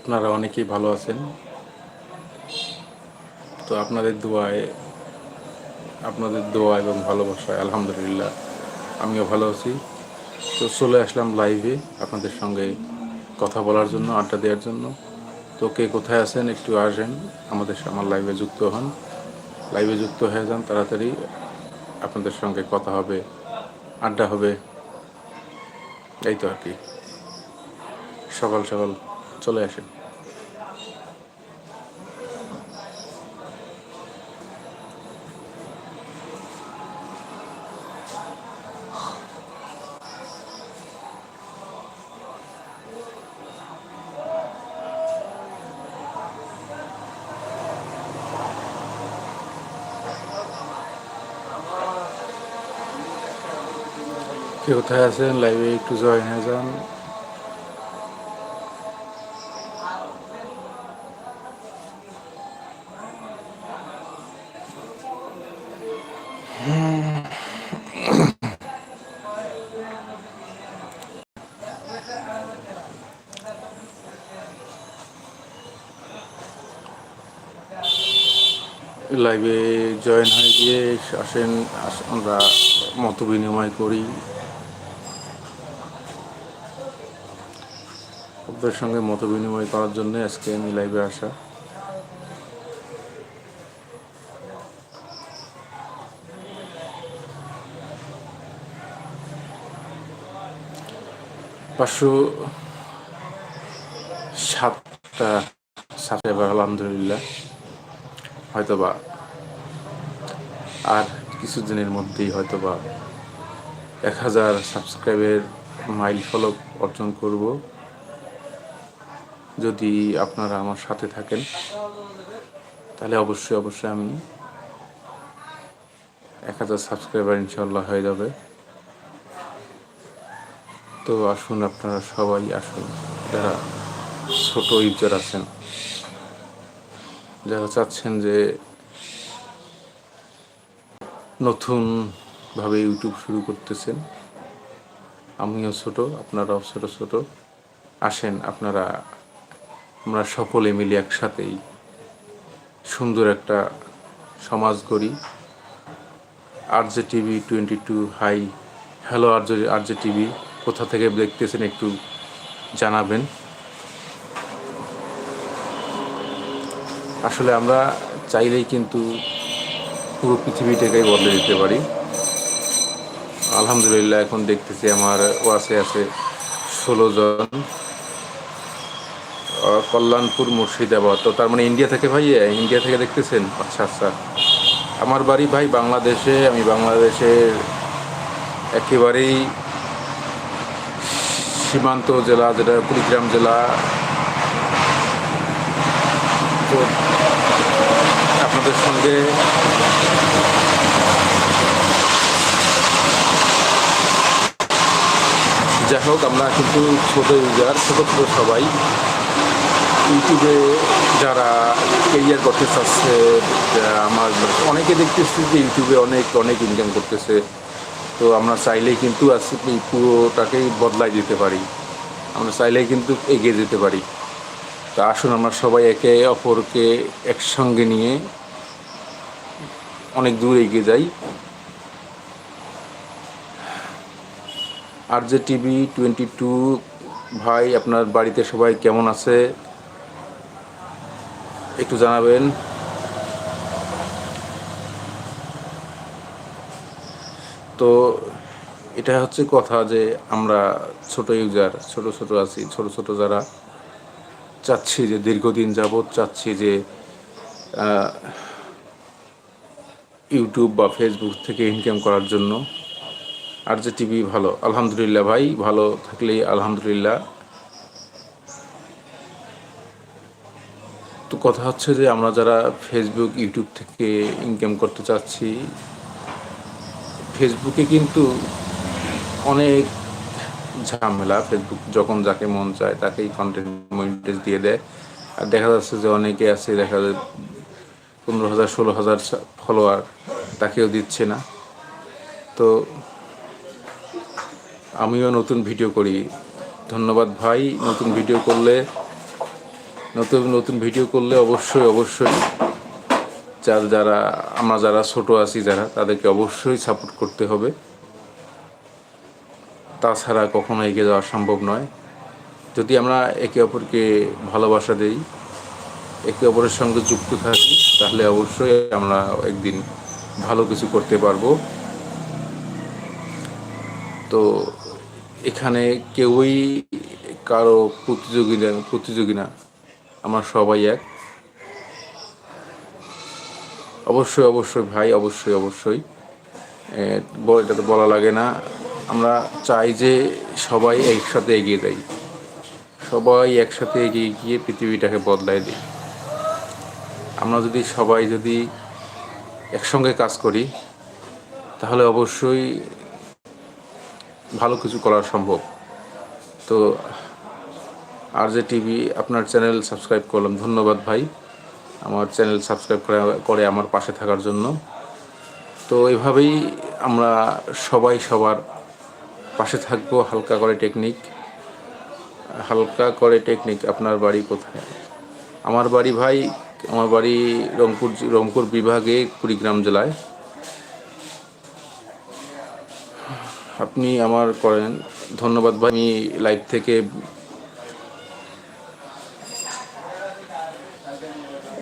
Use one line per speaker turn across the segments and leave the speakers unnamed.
আপনারা অনেকেই ভালো আছেন। তো আপনাদের দোয়ায়, আপনাদের দোয়া এবং ভালোবাসায় আলহামদুলিল্লাহ আমিও ভালো আছি। তো চলে আসলাম লাইভে আপনাদের সঙ্গে কথা বলার জন্য, আড্ডা দেওয়ার জন্য। তো কে কোথায় আছেন একটু আসেন, আমাদের আমার লাইভে যুক্ত হন। লাইভে যুক্ত হয়ে যান তাড়াতাড়ি, আপনাদের সঙ্গে কথা হবে, আড্ডা হবে। এই তো আর কি। সকাল সকাল চলে আসেন। কে কোথায় আছেন? লাইভে একটু জয়েন হয়ে যান লাইভে জয়েন হয়ে গিয়ে আসেন, আস- আমরা মত বিনিময় করি। আপনাদের সঙ্গে মত বিনিময় করার জন্য আজকে আমি লাইভে আসা। পাঁচশো সাতটা সাবস্ক্রাইবার আলহামদুলিল্লাহ। হয়তোবা আর কিছুদিনের মধ্যেই হয়তো বা এক হাজার সাবস্ক্রাইবের মাইল ফলক অর্জন করব। যদি আপনারা আমার সাথে থাকেন, তাহলে অবশ্যই অবশ্যই আমি এক হাজার সাবস্ক্রাইবার ইনশাল্লাহ হয়ে যাবে। তো আসুন আপনারা সবাই আসুন, যারা ছোট ইউজার আছেন, যারা চাচ্ছেন যে নতুনভাবে ইউটিউব শুরু করতেছেন। আমিও ছোট, আপনারাও ছোট ছোট। আসেন, আপনারা, আমরা সকলে মিলে একসাথেই সুন্দর একটা সমাজ গড়ি। R J TV twenty two, hi, hello R J R J TV, কোথা থেকে দেখতেছেন একটু জানাবেন। আসলে আমরা চাইলেই কিন্তু পুরো পৃথিবীটাকেই বদলে দিতে পারি। আলহামদুলিল্লাহ, এখন দেখতেছি আমার ওয়াসে আছে ষোলো জন। কল্যাণপুর, মুর্শিদাবাদ। তো তার মানে ইন্ডিয়া থেকে ভাই ইন্ডিয়া থেকে দেখতেছেন? আচ্ছা আচ্ছা। আমার বাড়ি ভাই বাংলাদেশে, আমি বাংলাদেশের একেবারেই সীমান্ত জেলা, যেটা কুড়িগ্রাম জেলা। তো আপনাদের সঙ্গে যাই হোক, আমরা কিন্তু ছোটো ইউজার, ছোটো ছোটো সবাই ইউটিউবে যারা কেরিয়ার করতে চাচ্ছে আমার অনেকে দেখতেছি যে ইউটিউবে অনেক অনেক ইনকাম করতেছে। তো আমরা চাইলেই কিন্তু আজকে পুরোটাকেই বদলাই দিতে পারি। আমরা চাইলেই কিন্তু এগিয়ে যেতে পারি। তা আসুন, আমরা সবাই একে অপরকে একসঙ্গে নিয়ে অনেক দূর এগিয়ে যাই। R J TV twenty two, ভাই, আপনার বাড়িতে সবাই কেমন আছে? একটু জানাবেন। তো এটা হচ্ছে কথা যে আমরা ছোট ইউজার, ছোট ছোট আছি, ছোট ছোট যারা চাচ্ছি যে দীর্ঘদিন যাবৎ চাচ্ছি যে ইউটিউব বা ফেসবুক থেকে ইনকাম করার জন্য। আর যে টিভি ভালো। আলহামদুলিল্লাহ ভাই, ভালো থাকলেই আলহামদুলিল্লাহ। তো কথা হচ্ছে যে আমরা যারা ফেসবুক ইউটিউব থেকে ইনকাম করতে চাচ্ছি ফেসবুকে কিন্তু অনেক ঝামেলা। ফেসবুক যখন যাকে মন চায় তাকেই কন্টেন্ট মনিটাইজ দিয়ে দেয়। আর দেখা যাচ্ছে যে অনেকে আছে, দেখা যায় পনেরো হাজার, ষোলো হাজার ফলোয়ার তাকেও দিচ্ছে না। তো আমিও নতুন ভিডিও করি। ধন্যবাদ ভাই, নতুন ভিডিও করলে, নতুন নতুন ভিডিও করলে অবশ্যই অবশ্যই যার যারা, আমরা যারা ছোট আছি যারা, তাদেরকে অবশ্যই সাপোর্ট করতে হবে। তাছাড়া কখনো এগিয়ে যাওয়া সম্ভব নয়। যদি আমরা একে অপরকে ভালোবাসা দেই, একে অপরের সঙ্গে যুক্ত থাকি, তাহলে অবশ্যই আমরা একদিন ভালো কিছু করতে পারব। তো এখানে কেউই কারও প্রতিযোগী প্রতিযোগী না আমরা সবাই এক। অবশ্যই অবশ্যই ভাই, অবশ্যই অবশ্যই। এটা তো বলা লাগে না। আমরা চাই যে সবাই একসাথে এগিয়ে যাই। সবাই একসাথে এগিয়ে গিয়ে পৃথিবীটাকে বদলায় দিই। আমরা যদি সবাই যদি একসঙ্গে কাজ করি, তাহলে অবশ্যই ভালো কিছু করা সম্ভব। তো আর যে টিভি, আপনার চ্যানেল সাবস্ক্রাইব করলাম। ধন্যবাদ ভাই। আমার চ্যানেল সাবস্ক্রাইব করে করে আমার পাশে থাকার জন্য। তো এভাবেই আমরা সবাই সবার পাশে থাকব। হালকা করে টেকনিক। হালকা করে টেকনিক, আপনার বাড়ি কোথায়? আমার বাড়ি ভাই, আমার বাড়ি রংপুর রংপুর বিভাগে কুড়িগ্রাম জেলায়। আপনি আমার করেন। ধন্যবাদ ভাই। আমি লাইভ থেকে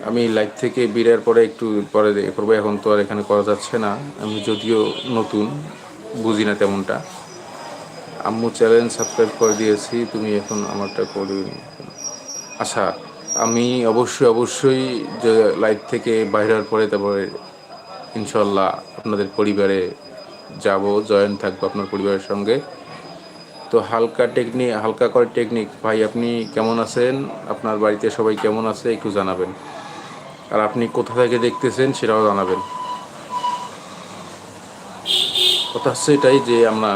আমি লাইভ থেকে বেরার পরে একটু পরে করব। এখন তো আর এখানে করা যাচ্ছে না। আমি যদিও নতুন, বুঝি না তেমনটা। আম্মু চ্যানেল সাবস্ক্রাইব করে দিয়েছি, তুমি এখন আমারটা করি আচ্ছা আমি অবশ্যই অবশ্যই লাইভ থেকে বাইরের পরে তারপরে ইনশাল্লাহ আপনাদের পরিবারে যাব, জয়েন থাকব আপনার পরিবারের সঙ্গে। তো হালকা টেকনিক হালকা করে টেকনিক ভাই, আপনি কেমন আছেন? আপনার বাড়িতে সবাই কেমন আছে? একটু জানাবেন। আর আপনি কোথা থেকে দেখতেছেন সেটাও জানাবেন। কথা হচ্ছে এটাই যে আমরা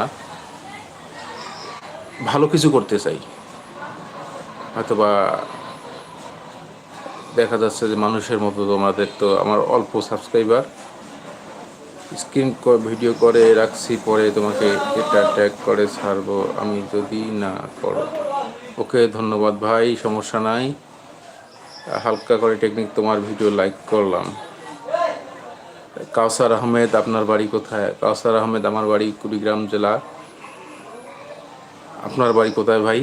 ভালো কিছু করতে চাই। হয়তোবা দেখা যাচ্ছে যে মানুষের মতো তোমাদের তো আমার অল্প সাবস্ক্রাইবার স্ক্রিন ভিডিও করে রাখছি, পরে তোমাকে এটা ট্যাগ করে ছাড়বো। আমি যদি না করো। ওকে, ধন্যবাদ ভাই, সমস্যা নাই। হালকা করে টেকনিক তোমার ভিডিও লাইক করলাম। কাউসার আহমেদ, আপনার বাড়ি কোথায়? কাউসার আহমেদ, আমার বাড়ি কুড়িগ্রাম জেলা। আপনার বাড়ি কোথায় ভাই?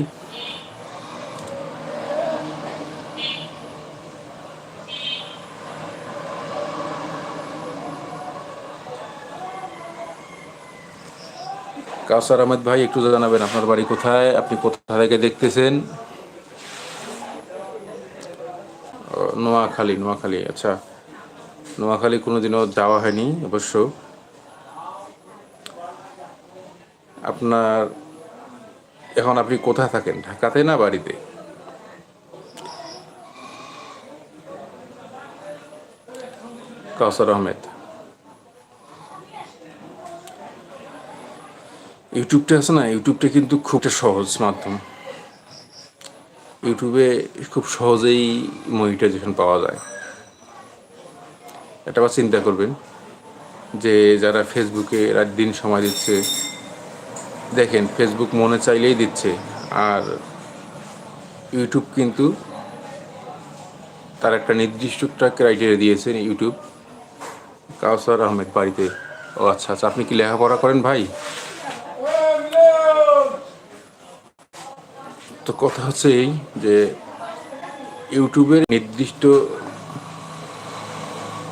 কাউসার আহমেদ ভাই, একটু জানাবেন আপনার বাড়ি কোথায়? আপনি কোথা থেকে দেখতেছেন? নোয়াখালী নোয়াখালী আচ্ছা। নোয়াখালী কোনোদিনও যাওয়া হয়নি অবশ্য। আপনার, এখন আপনি কোথায় থাকেন? ঢাকাতে না বাড়িতে? কাউসার আহমেদ। ইউটিউবটা আছে না, ইউটিউবটা কিন্তু খুব একটা সহজ মাধ্যম। ইউটিউবে খুব সহজেই মনিটাইজেশন পাওয়া যায়, এটা আবার চিন্তা করবেন যে যারা ফেসবুকে রাত দিন সময় দিচ্ছে, দেখেন ফেসবুক মনে চাইলেই দিচ্ছে, আর ইউটিউব কিন্তু তার একটা নির্দিষ্ট একটা ক্রাইটেরিয়া দিয়েছে ইউটিউব। কাউসার আহমেদ বাড়িতে। ও আচ্ছা আচ্ছা আপনি কি লেখাপড়া করেন ভাই? তো কথা হচ্ছে এই যে ইউটিউবের নির্দিষ্ট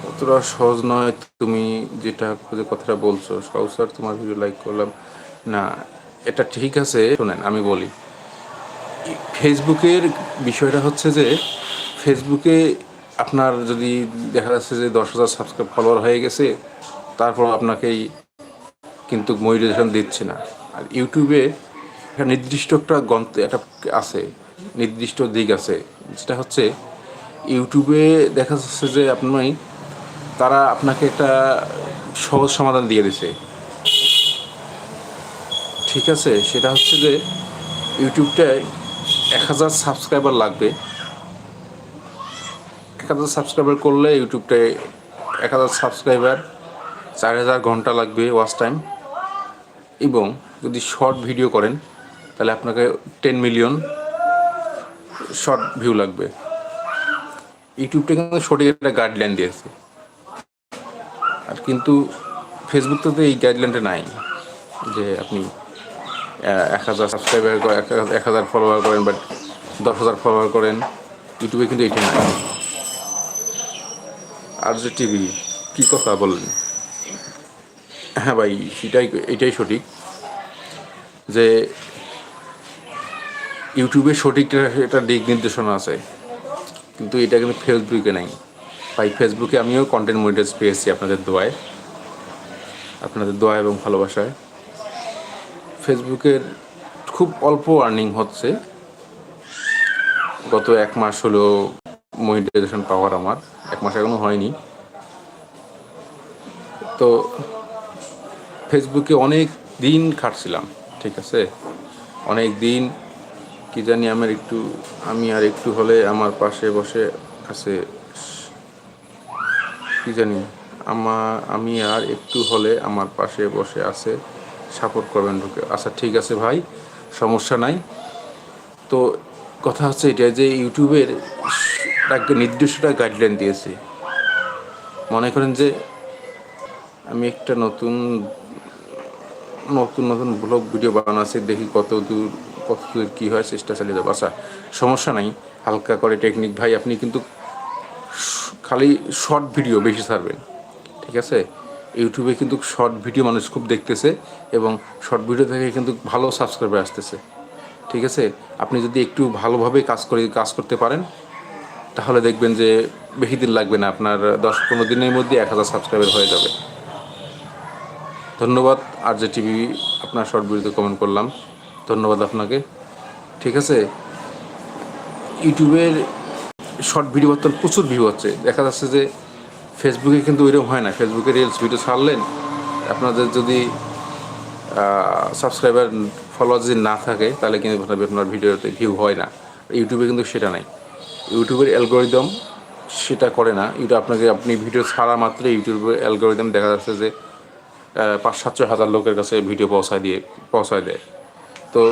অতটা সহজ নয় তুমি যেটা যে কথাটা বলছো কাউসার তোমার ভিডিও লাইক করলাম। না, এটা ঠিক আছে, শোনেন, আমি বলি। ফেসবুকের বিষয়টা হচ্ছে যে, ফেসবুকে আপনার যদি দেখা যাচ্ছে যে দশ হাজার সাবস্ক্রাইব ফলোয়ার হয়ে গেছে, তারপর আপনাকেই কিন্তু মনিটাইজেশন দিচ্ছে না। আর ইউটিউবে একটা নির্দিষ্ট একটা গন্ত একটা আছে, নির্দিষ্ট দিক আছে, যেটা হচ্ছে ইউটিউবে দেখা যাচ্ছে যে আপনি, তারা আপনাকে একটা সহজ সমাধান দিয়ে দিছে। ঠিক আছে, সেটা হচ্ছে যে ইউটিউবটায় এক হাজার সাবস্ক্রাইবার লাগবে। এক হাজার সাবস্ক্রাইবার করলে ইউটিউবটায় এক হাজার সাবস্ক্রাইবার চার হাজার ঘণ্টা লাগবে ওয়াচ টাইম এবং যদি শর্ট ভিডিও করেন তাহলে আপনাকে টেন মিলিয়ন শর্ট ভিউ লাগবে। ইউটিউবটা কিন্তু সঠিক একটা গাইডলাইন দিয়েছে। আর কিন্তু ফেসবুকতে তো এই গাইডলাইনটা নাই যে আপনি এক হাজার সাবস্ক্রাইবার এক হাজার ফলোয়ার করেন বাট দশ হাজার ফলোয়ার করেন ইউটিউবে কিন্তু এটা নাই। আর যে টিভি কী কথা বললেন হ্যাঁ ভাই, সেটাই এটাই সঠিক যে ইউটিউবে সঠিক একটা দিক নির্দেশনা আছে। কিন্তু এটা কিন্তু ফেসবুকে নাই। তাই ফেসবুকে আমিও কন্টেন্ট মনিটাইজ পেয়েছি আপনাদের দোয়ায়। আপনাদের দোয়া এবং ভালোবাসায়। ফেসবুকের খুব অল্প আর্নিং হচ্ছে। গত এক মাস হলো মনিটাইজেশন পাওয়ার আমার। এক মাস এখনও হয়নি। তো ফেসবুকে অনেক দিন খাটছিলাম, ঠিক আছে? অনেক দিন কি জানি আমার একটু, আমি আর একটু হলে আমার পাশে বসে আছে কি জানি আমার আমি আর একটু হলে আমার পাশে বসে আছে সাপোর্ট করবেন ঢুকে। আচ্ছা ঠিক আছে ভাই, সমস্যা নাই। তো কথা হচ্ছে এটা যে ইউটিউবের একটা নির্দিষ্ট গাইডলাইন দিয়েছে। মনে করেন যে আমি একটা নতুন নতুন নতুন ব্লগ ভিডিও বানাচ্ছি, দেখি কত দূর কত দূর কী হয় চেষ্টা চালিয়ে যাব। আচ্ছা সমস্যা নাই। হালকা করে টেকনিক ভাই, আপনি কিন্তু খালি শর্ট ভিডিও বেশি ছাড়বেন, ঠিক আছে? ইউটিউবে কিন্তু শর্ট ভিডিও মানুষ খুব দেখতেছে এবং শর্ট ভিডিও থেকে কিন্তু ভালো সাবস্ক্রাইবার আসতেছে, ঠিক আছে? আপনি যদি একটু ভালোভাবে কাজ করে, কাজ করতে পারেন, তাহলে দেখবেন যে বেশি দিন লাগবে না, আপনার দশ পনেরো দিনের মধ্যে এক হাজার সাবস্ক্রাইবার হয়ে যাবে। ধন্যবাদ, আর যে টিভি আপনার শর্ট ভিডিওতে কমেন্ট করলাম। ধন্যবাদ আপনাকে। ঠিক আছে? ইউটিউবের শর্ট ভিডিও বর্তমান প্রচুর ভিউ হচ্ছে দেখা যাচ্ছে যে ফেসবুকে কিন্তু ওইরকম হয় না। ফেসবুকে রিলস ভিডিও ছাড়লেন। আপনাদের যদি সাবস্ক্রাইবার ফলোয়ার যদি না থাকে, তাহলে কিন্তু আপনার ভিডিওতে ভিউ হয় না। ইউটিউবে কিন্তু সেটা নাই। ইউটিউবের অ্যালগোরিদম সেটা করে না। ইউটিউব আপনাকে, আপনি ভিডিও ছাড়া মাত্র ইউটিউবের অ্যালগোরিদম দেখা যাচ্ছে যে পাঁচ সাতশো হাজার লোকের কাছে ভিডিও পৌঁছায় দিয়ে, পৌঁছায় দেয়। তো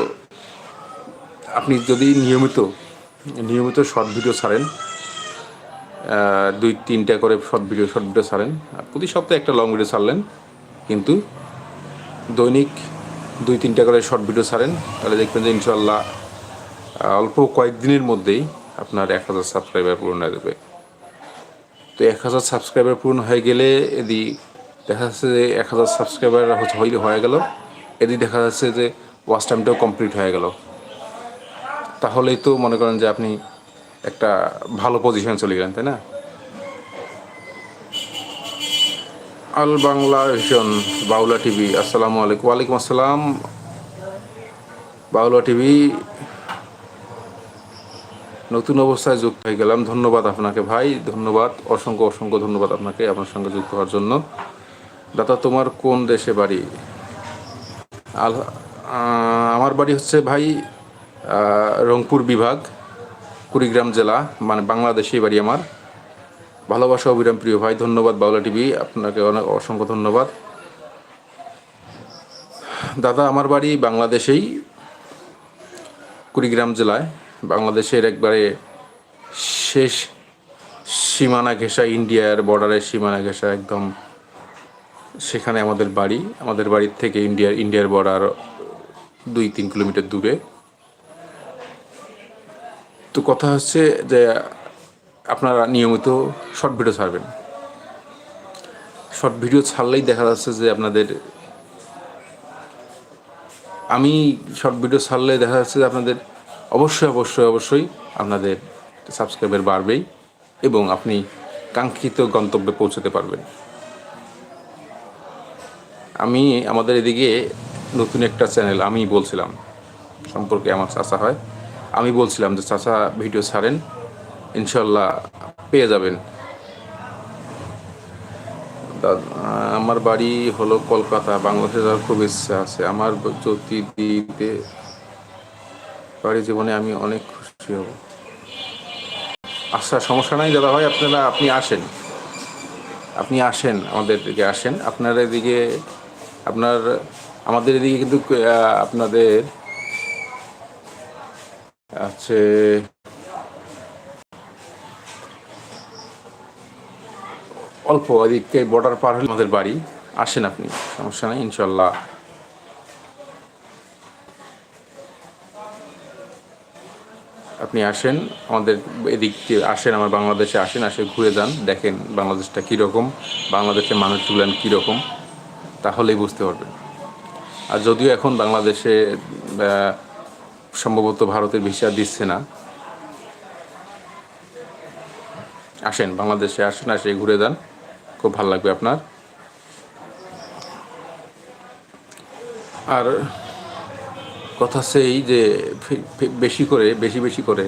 আপনি যদি নিয়মিত নিয়মিত শর্ট ভিডিও ছাড়েন দুই তিনটা করে শর্ট ভিডিও শর্ট ভিডিও ছাড়েন প্রতি সপ্তাহে একটা লং ভিডিও ছাড়লেন, কিন্তু দৈনিক দুই তিনটা করে শর্ট ভিডিও ছাড়েন, তাহলে দেখবেন যে ইনশাল্লাহ অল্প কয়েকদিনের মধ্যেই আপনার এক হাজার সাবস্ক্রাইবার পূরণ হয়ে যাবে। তো এক হাজার সাবস্ক্রাইবার পূরণ হয়ে গেলে এদি দেখা যাচ্ছে যে এক হাজার সাবস্ক্রাইবার হয়ে গেল, এদি দেখা যাচ্ছে যে ওয়াচ টাইমটাও কমপ্লিট হয়ে গেল। তাহলেই তো মনে করেন যে আপনি একটা ভালো পজিশন চলে গেলেন, তাই না? আল বাংলা ভিশন, বাউলা টিভি, আসসালামু আলাইকুম। ওয়ালাইকুম আসসালাম। বাউলা টিভি, নতুন অবস্থায় যুক্ত হয়ে গেলাম। ধন্যবাদ আপনাকে ভাই, ধন্যবাদ, অসংখ্য অসংখ্য ধন্যবাদ আপনাকে আপনার সঙ্গে যুক্ত হওয়ার জন্য। দাদা, তোমার কোন দেশে বাড়ি? আল আমার বাড়ি হচ্ছে ভাই রংপুর বিভাগ, কুড়িগ্রাম জেলা মানে বাংলাদেশেই বাড়ি আমার। ভালোবাসা অবিরাম প্রিয় ভাই, ধন্যবাদ বাউলা টিভি, আপনাকে অনেক অসংখ্য ধন্যবাদ। দাদা, আমার বাড়ি বাংলাদেশেই, কুড়িগ্রাম জেলায়। বাংলাদেশের একবারে শেষ সীমানা ঘেঁষা, ইন্ডিয়ার বর্ডারের সীমানা ঘেঁষা একদম সেখানে আমাদের বাড়ি। আমাদের বাড়ির থেকে ইন্ডিয়ার ইন্ডিয়ার বর্ডার দুই, তিন কিলোমিটার দূরে। তো কথা হচ্ছে যে আপনারা নিয়মিত শর্ট ভিডিও ছাড়বেন। শর্ট ভিডিও ছাড়লেই দেখা যাচ্ছে যে আপনাদের আমি শর্ট ভিডিও ছাড়লে দেখা যাচ্ছে যে আপনাদের অবশ্যই অবশ্যই অবশ্যই আপনাদের সাবস্ক্রাইবার বাড়বেই এবং আপনি কাঙ্ক্ষিত গন্তব্যে পৌঁছতে পারবেন। আমি আমাদের এদিকে নতুন একটা চ্যানেল, আমি বলছিলাম, সম্পর্কে আমার চাচা হয়। আমি বলছিলাম যে, চাচা, ভিডিও ছাড়েন, ইনশাল্লাহ পেয়ে যাবেন। আমার বাড়ি হলো কলকাতা, বাংলাদেশে যাওয়ার খুব ইচ্ছা আছে। আমার যদি দিতে বাড়ি জীবনে আমি অনেক খুশি হব। আচ্ছা সমস্যা নাই দাদা ভাই, আপনারা, আপনি আসেন। আপনি আসেন, আমাদের দিকে আসেন। আপনার এদিকে, আপনার আমাদের এদিকে কিন্তু আপনাদের আছে অল্প এদিকে বর্ডার পার হলে আমাদের বাড়ি। আসেন আপনি, সমস্যা নেই, ইনশাল্লাহ। আপনি আসেন, আমাদের এদিক আসেন, আমার বাংলাদেশে আসেন, আসে ঘুরে যান, দেখেন বাংলাদেশটা কীরকম, বাংলাদেশের মানুষগুলেন কীরকম, তাহলেই বুঝতে পারবেন। আর যদিও এখন বাংলাদেশে সম্ভবত ভারতের ভিসা দিচ্ছে না। আসেন বাংলাদেশে আসেন আসে ঘুরে যান। খুব ভালো লাগবে আপনার। আর কথা সেই যে বেশি করে বেশি বেশি করে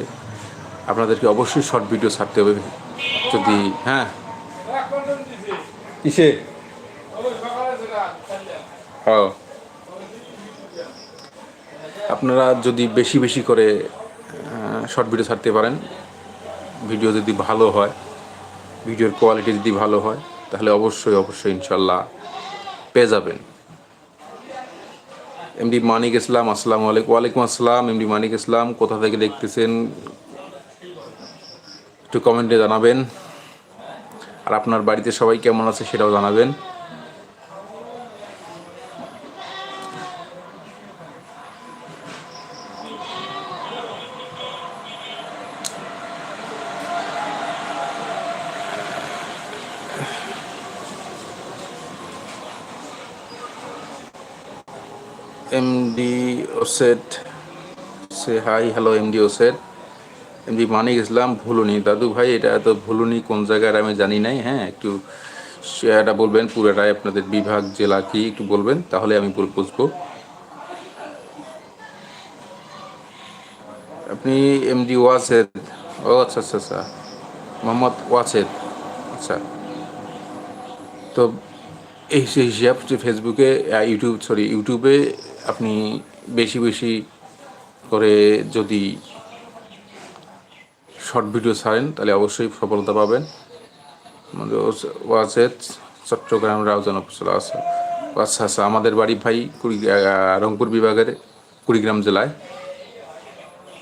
আপনাদেরকে অবশ্যই শর্ট ভিডিও ছাড়তে হবে। যদি হ্যাঁ। কিসে? হ্যাঁ আপনারা যদি বেশি বেশি করে শর্ট ভিডিও ছাড়তে পারেন ভিডিও যদি ভালো হয় ভিডিওর কোয়ালিটি যদি ভালো হয়, তাহলে অবশ্যই অবশ্যই ইনশাল্লাহ পেয়ে যাবেন। এমডি মানিক ইসলাম, আসসালামু আলাইকুম। ওয়ালাইকুম আসসালাম এমডি মানিক ইসলাম, কোথা থেকে দেখতেছেন? একটু কমেন্টে জানাবেন। আর আপনার বাড়িতে সবাই কেমন আছে সেটাও জানাবেন। এমডি ওসেট সে হাই হ্যালো এমডি ওসেট এমডি মানিক ইসলাম ভুলুনি। দাদু ভাই, এটা তো ভুলুনি কোন জায়গার আমি জানি নাই হ্যাঁ? একটু এটা বলবেন, পুরোটাই আপনাদের বিভাগ, জেলা কি, একটু বলবেন, তাহলে আমি বুঝব। আপনি এমডি ওয়াসেদ। ও আচ্ছা আচ্ছা আচ্ছা। মোহাম্মদ ওয়াসেদ। আচ্ছা। তো এই হিসাব ফেসবুকে ইউটিউব সরি ইউটিউবে আপনি বেশি বেশি করে যদি শর্ট ভিডিও ছাড়েন তাহলে অবশ্যই সফলতা পাবেন। ওয়াজেদ চট্টগ্রাম রাউজান উপজেলা আছে। আচ্ছা আচ্ছা আমাদের বাড়ি ভাই কুড়ি রংপুর বিভাগের কুড়িগ্রাম জেলায়।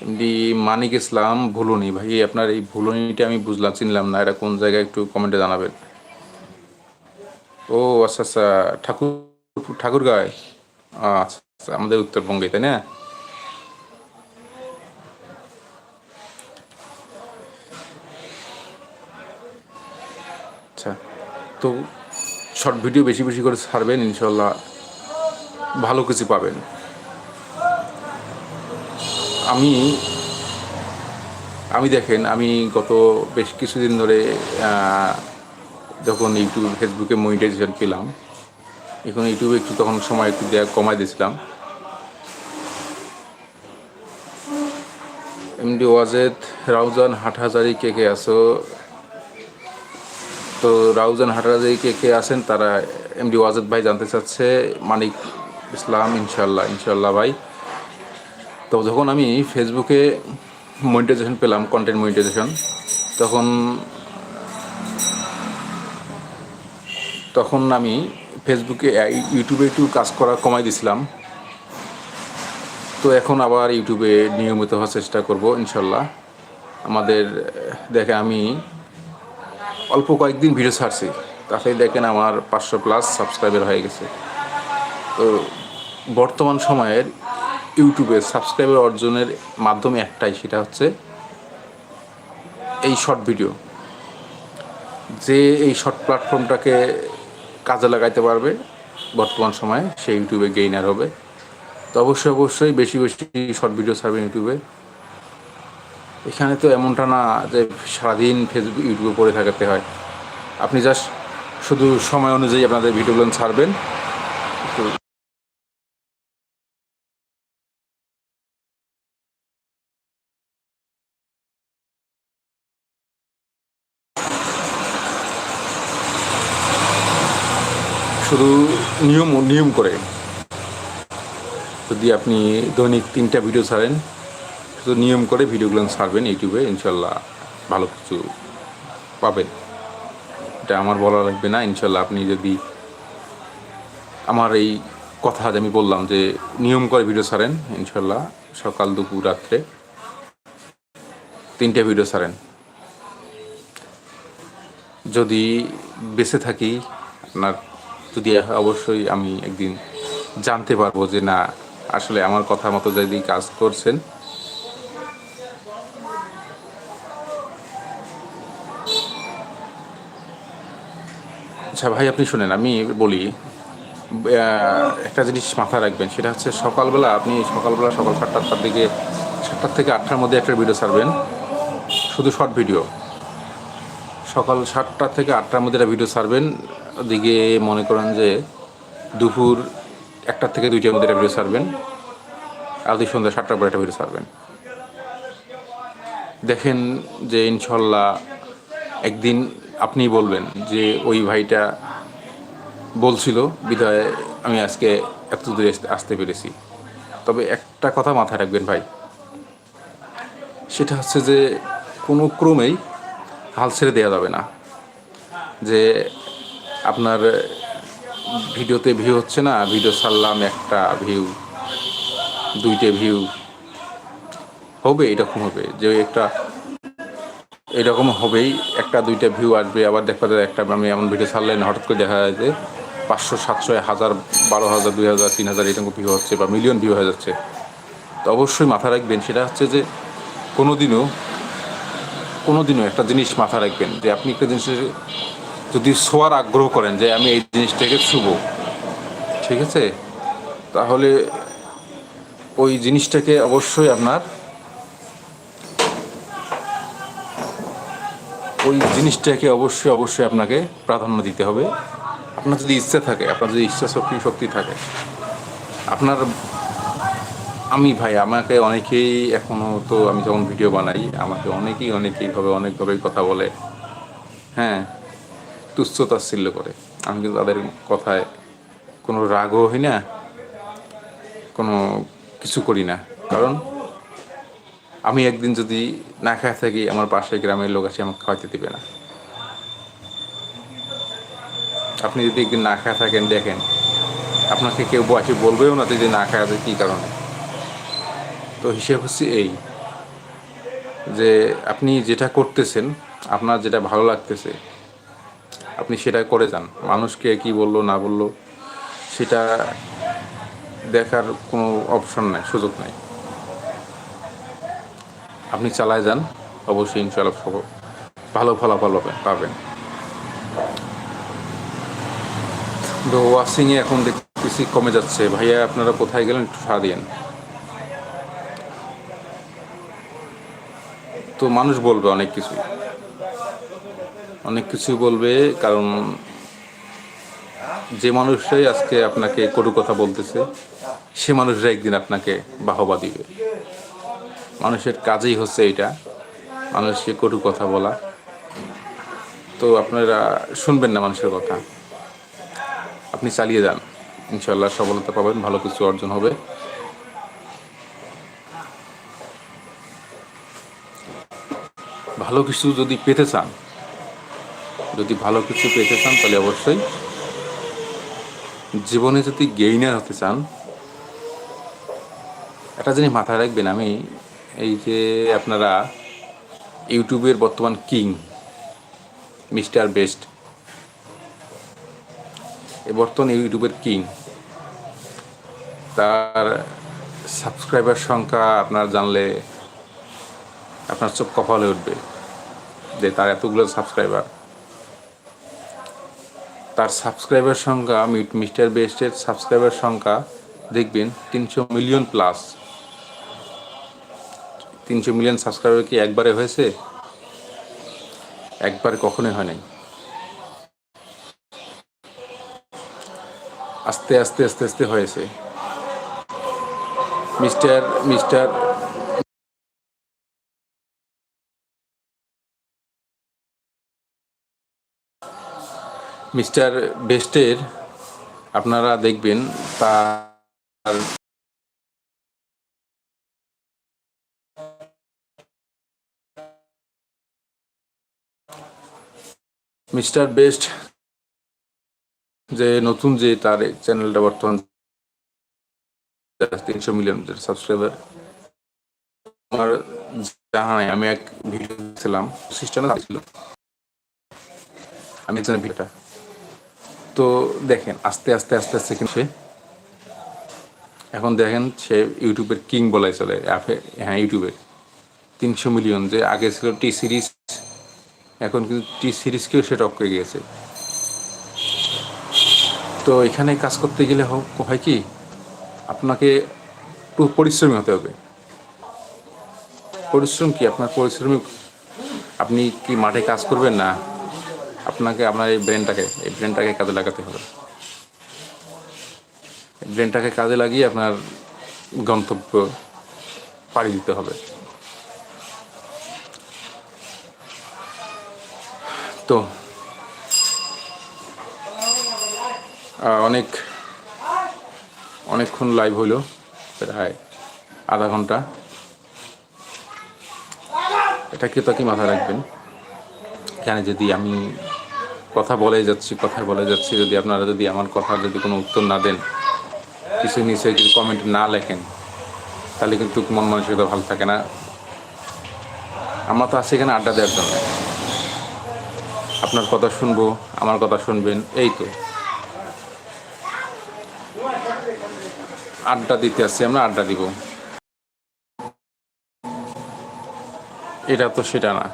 এমনি মানিক ইসলাম ভুলুনি। ভাই আপনার এই ভুলুনিটা আমি বুঝলাম চিনলাম না। এটা কোন জায়গায় একটু কমেন্টে জানাবেন। ও আচ্ছা আচ্ছা ঠাকুর ঠাকুরগাঁয়। আচ্ছা, আমাদের উত্তরবঙ্গে তাই না আচ্ছা তো শর্ট ভিডিও বেশি বেশি করে ছাড়বেন ইনশাল্লাহ ভালো কিছু পাবেন। আমি আমি দেখেন, আমি গত বেশ কিছুদিন ধরে যখন ইউটিউব ফেসবুকে মনিটাইজেশন পেলাম এখন ইউটিউবে একটু তখন সময় একটু দেওয়া কমাই দিয়েছিলাম। এমডি ওয়াজেদ, রাউজান হাটহাজারি কে কে আছো তো রাউজান হাটহাজারি কে কে আছেন তারা এমডি ওয়াজেদ ভাই জানতে চাচ্ছে, মানিক ইসলাম ইনশাল্লাহ ইনশাল্লাহ ভাই। তো যখন আমি ফেসবুকে মনিটাইজেশন পেলাম কন্টেন্ট মনিটাইজেশন তখন তখন আমি ফেসবুকে ইউটিউবে একটু কাজ করা কমাই দিছিলাম। তো এখন আবার ইউটিউবে নিয়মিত হওয়ার চেষ্টা করব, ইনশাল্লাহ। আমাদের দেখে আমি অল্প কয়েকদিন ভিডিও ছাড়ছি তাতেই দেখেন আমার পাঁচশো প্লাস সাবস্ক্রাইবার হয়ে গেছে। তো বর্তমান সময়ের ইউটিউবে সাবস্ক্রাইবার অর্জনের মাধ্যমে একটাই, সেটা হচ্ছে এই শর্ট ভিডিও যে এই শর্ট প্ল্যাটফর্মটাকে কাজে লাগাইতে পারবে। বর্তমান সময়ে সে ইউটিউবে গেইনার হবে। তো অবশ্যই অবশ্যই বেশি বেশি শর্ট ভিডিও ছাড়বেন ইউটিউবে। এখানে তো এমনটা না যে সারাদিন ফেসবুক ইউটিউবে পড়ে থাকাতে হয়। আপনি জাস্ট শুধু সময় অনুযায়ী আপনাদের ভিডিওগুলো ছাড়বেন একটু শুধু নিয়ম নিয়ম করে। যদি আপনি দৈনিক তিনটা ভিডিও ছাড়েন, শুধু নিয়ম করে ভিডিওগুলো ছাড়বেন ইউটিউবে, ইনশাল্লাহ ভালো কিছু পাবেন। এটা আমার বলা লাগবে না, ইনশাল্লাহ আপনি যদি আমার এই কথা আমি বললাম যে নিয়ম করে ভিডিও ছাড়েন, ইনশাল্লাহ সকাল, দুপুর, রাত্রে তিনটে ভিডিও ছাড়েন। যদি বেঁচে থাকি, আপনার যদি অবশ্যই আমি একদিন জানতে পারব যে না, আসলে আমার কথা মতো যদি কাজ করছেন। আচ্ছা ভাই, আপনি শুনেন, আমি বলি একটা জিনিস মাথায় রাখবেন, সেটা হচ্ছে সকালবেলা আপনি সকালবেলা সকাল সাতটা আটটার দিকে সাতটার থেকে আটটার মধ্যে একটা ভিডিও ছাড়বেন, শুধু শর্ট ভিডিও সকাল সাতটা থেকে আটটার মধ্যে একটা ভিডিও ছাড়বেন দিকে মনে করেন যে দুপুর একটার থেকে দুইটার মধ্যে একটা ভিডিও ছাড়বেন। আর ওই সন্ধ্যা সাতটার পরে একটা ভিডিও ছাড়বেন। দেখেন যে ইনশাল্লাহ একদিন আপনি বলবেন যে ওই ভাইটা বলছিল, বিধায় আমি আজকে এত দূরে আসতে পেরেছি। তবে একটা কথা মাথায় রাখবেন ভাই, সেটা হচ্ছে যে কোনো ক্রমেই হাল ছেড়ে দেওয়া যাবে না। যে আপনার ভিডিওতে ভিউ হচ্ছে না? ভিডিও ছাড়লাম, একটা ভিউ দুইটে ভিউ হবে, এরকম হবে। যে একটা, এরকম হবেই, একটা, দুইটা ভিউ আসবে, আবার দেখা যায় একটা, আমি এমন ভিডিও ছাড়লে না হঠাৎ করে দেখা যায় যে পাঁচশো, সাতশো, হাজার, বারো হাজার, দুই হাজার, তিন হাজার এরকম ভিউ হচ্ছে বা মিলিয়ন ভিউ হয়ে যাচ্ছে। তো অবশ্যই মাথা রাখবেন, সেটা হচ্ছে যে কোনো দিনও কোনো দিনও একটা জিনিস মাথা রাখবেন যে আপনি একটা জিনিসের যদি ছোঁয়ার আগ্রহ করেন যে আমি এই জিনিসটাকে ছুব ঠিক আছে? তাহলে ওই জিনিসটাকে অবশ্যই আপনার ওই জিনিসটাকে অবশ্যই অবশ্যই আপনাকে প্রাধান্য দিতে হবে। আপনার যদি ইচ্ছা থাকে, আপনার যদি ইচ্ছা শক্তি শক্তি থাকে, আপনার আমি ভাই, আমাকে অনেকেই এখনও তো আমি যখন ভিডিও বানাই, আমাকে অনেকেই অনেকেইভাবে অনেকভাবেই কথা বলে। হ্যাঁ তুচ্ছ তাচ্ছিল্য করে। আমি কিন্তু তাদের কথায় কোনো রাগও হই না, কোনো কিছু করি না। কারণ আমি একদিন যদি না খায় থাকি, আমার পাশের গ্রামের লোক আছে আমাকে খাওয়াইতে দিবে না। আপনি যদি একদিন না খায় থাকেন, দেখেন, আপনাকে কেউ বসে বলবেও না যে না খায় কী কারণে। তো হিসেব হচ্ছে এই, যে আপনি যেটা করতেছেন, আপনার যেটা ভালো লাগতেছে আপনি সেটা করে যান। মানুষকে কি বলল, না বলল, সেটা দেখার কোনো অপশন নাই, সুযোগ নাই। আপনি চালায় যান, অবশ্যই ইনশাল্লাহ ভালো ফলাফল পাবেন পাবেন। তো ওয়াশিংয়ে এখন দেখতেছি কমে যাচ্ছে। ভাইয়া, আপনারা কোথায় গেলেন? একটু সারা দিয়েন। তো মানুষ বলবে অনেক কিছুই। অনেক কিছু বলবে, কারণ যে মানুষটাই আজকে আপনাকে কটু কথা বলতেছে, সে মানুষরা একদিন আপনাকে বাহবা দিবে। মানুষের কাজেই হচ্ছে এটা, মানুষকে কটু কথা বলা। তো আপনারা শুনবেন না মানুষের কথা। আপনি চালিয়ে যান। ইনশাল্লাহ সফলতা পাবেন, ভালো কিছু অর্জন হবে। ভালো কিছু যদি পেতে চান যদি ভালো কিছু পেতে চান, তাহলে অবশ্যই জীবনে যদি গেইনার হতে চান, একটা জিনিস মাথায় রাখবেন, আমি এই যে আপনারা ইউটিউবের বর্তমান কিং, মিস্টার বেস্ট, এ বর্তমান ইউটিউবের কিং, তার সাবস্ক্রাইবার সংখ্যা আপনার জানলে আপনার চোখ কপালে উঠবে যে তার এতগুলো সাবস্ক্রাইবার। তার সাবস্ক্রাইবার সংখ্যা মিস্টার বেস্টের সাবস্ক্রাইবার সংখ্যা দেখবেন, তিনশো মিলিয়ন প্লাস তিনশো মিলিয়ন সাবস্ক্রাইবার কি একবারে হয়েছে? একবারে কখনোই হয় নাই। আস্তে আস্তে আস্তে আস্তে হয়েছে। মিস্টার মিস্টার মিস্টার বেস্টের আপনারা দেখবেন তার মিস্টার বেস্ট যে নতুন যে তার চ্যানেলটা বর্তমান তিনশো মিলিয়ন সাবস্ক্রাইবার, আমার জানা নাই, আমি এক ভিডিও দেখছিলাম, সিস্টেমে ছিল। আমি ভিডিওটা। তো দেখেন, আস্তে আস্তে আস্তে আস্তে সে এখন দেখেন সে ইউটিউবের কিং বলাই চলে, অ্যাপে হ্যাঁ ইউটিউবে। তিনশো মিলিয়ন যে আগে ছিল টি সিরিজ, এখন কিন্তু টি সিরিজকেও সে টপকে গিয়েছে। তো এখানে কাজ করতে গেলে হোক- হয় কি, আপনাকে একটু পরিশ্রমী হতে হবে। পরিশ্রম কি? আপনার পরিশ্রমিক আপনি কি মাঠে কাজ করবেন না? আপনাকে, আপনার এই ব্রেনটাকে এই ব্রেনটাকে কাজে লাগাতে হবে। ব্রেনটাকে কাজে লাগিয়ে আপনার গন্তব্য পাড়ি দিতে হবে। তো অনেক, অনেকক্ষণ লাইভ হইল, প্রায় আধা ঘণ্টা। এটা কি কি মাথায় রাখবেন। এখানে যদি আমি কথা বলে যাচ্ছি কথা বলে যাচ্ছি। যদি আপনারা যদি আমার কথার যদি কোনো উত্তর না দেন, কিছু নিচে যদি কমেন্ট না লেখেন, তাহলে কিন্তু মন মানসিকতা ভালো থাকে না। আমরা তো আছি এখানে আড্ডা দেওয়ার জন্য। আপনার কথা শুনব, আমার কথা শুনবেন, এই তো। আড্ডা দিতে আসছি, আমরা আড্ডা দিব। এটা তো সেটা না।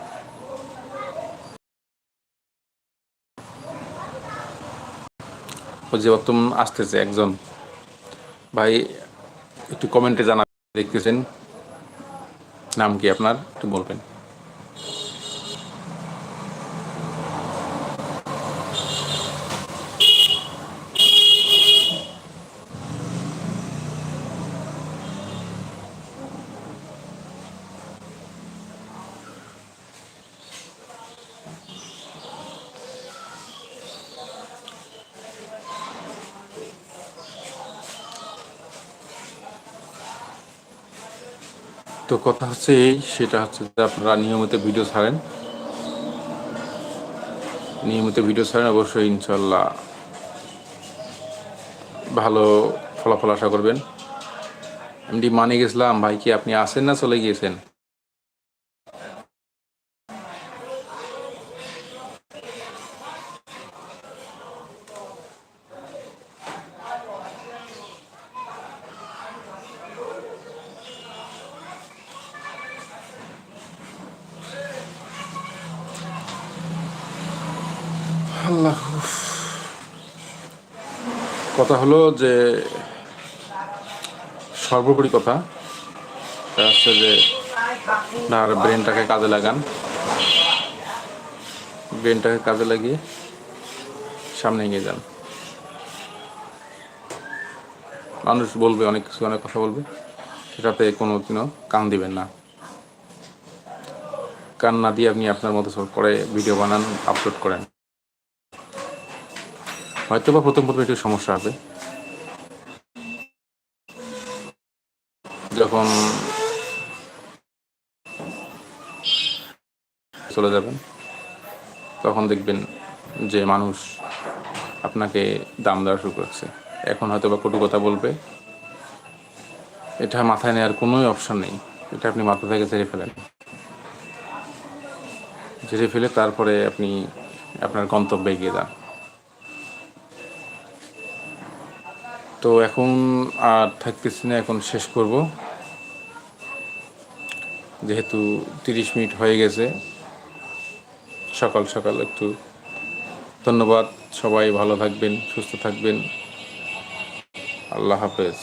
যে বর্তমান আসতেছে একজন। ভাই একটু কমেন্টে জানা দেখতেছেন। নাম কি আপনার? একটু বলবেন। কথা হচ্ছে এই, সেটা হচ্ছে যে আপনারা নিয়মিত ভিডিও ছাড়েন। নিয়মিত ভিডিও ছাড়েন, অবশ্যই ইনশাল্লাহ ভালো ফলাফল আশা করবেন। এমডি মানে গেছিলাম ভাই কি আপনি আসেন না চলে গিয়েছেন? কথা হলো যে সর্বোপরি কথা হচ্ছে যে আপনার ব্রেনটাকে কাজে লাগান। ব্রেনটাকে কাজে লাগিয়ে সামনে এগিয়ে যান। মানুষ বলবে, অনেক কিছু, অনেক কথা বলবে। সেটাতে কোনো দিনও কান দিবেন না। কান না দিয়ে আপনি আপনার মতো করে ভিডিও বানান আপলোড করেন। হয়তো বা প্রথম প্রথম একটু সমস্যা হবে। যখন চলে যাবেন, তখন দেখবেন যে মানুষ আপনাকে দাম দেওয়া শুরু করছে। এখন হয়তো বা কটু কথা বলবে। এটা মাথায় নেওয়ার কোনোই অপশন নেই। এটা আপনি মাথা থেকে ছেড়ে ফেলেন। ঝেড়ে ফেলে তারপরে আপনি আপনার গন্তব্যে এগিয়ে যান। তো এখন আর থাকতেছি না এখন শেষ করব। যেহেতু তিরিশ মিনিট হয়ে গেছে, সকাল সকাল একটু ধন্যবাদ। সবাই ভালো থাকবেন, সুস্থ থাকবেন। আল্লাহ হাফেজ।